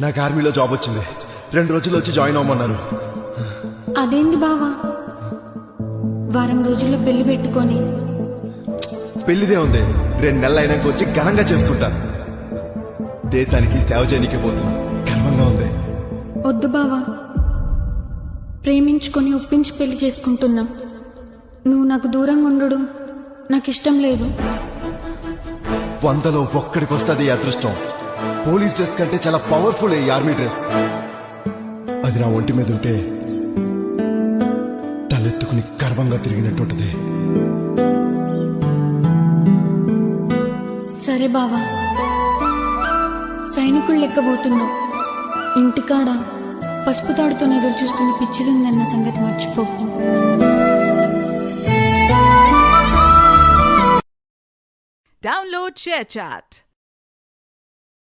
నాకు ఆర్మీలో జాబ్ వచ్చింది. రెండు రోజులు వచ్చి జాయిన్ అవ్వమన్నారు. అదేంటి బావా? వారం రోజుల్లో పెళ్ళి పెట్టుకొని. పెళ్ళిదే ఉంది. రెండు నెలలు అయినాక వచ్చి ఘనంగా చేసుకుంటా. దేశానికి సేవ చేయడానికి పోతున్నా గర్వంగా ఉంది. వద్దు బావా. ప్రేమించుకొని ఒప్పించి పెళ్ళి చేసుకుంటున్నాం. నువ్వు నాకు దూరంగా ఉండడు. నాకు ఇష్టం లేదు. వందలో ఒక్కడికి వస్తుంది ఈ అదృష్టం. పోలీస్ డ్రెస్ కంటే చాలా పవర్ఫుల్ ఈ ఆర్మీ డ్రెస్. అది నా ఒంటి మీద ఉంటే తలెత్తుకుని గర్వంగా తిరిగినట్టుంటది. సరే బావా. సైనికులు లెక్కబోతున్నావు ఇంటికాడ పసుపు తాడుతో ఎదురు చూస్తున్న పిచ్చిదుందన్న సంగతి మర్చిపోకు Download ShareChat.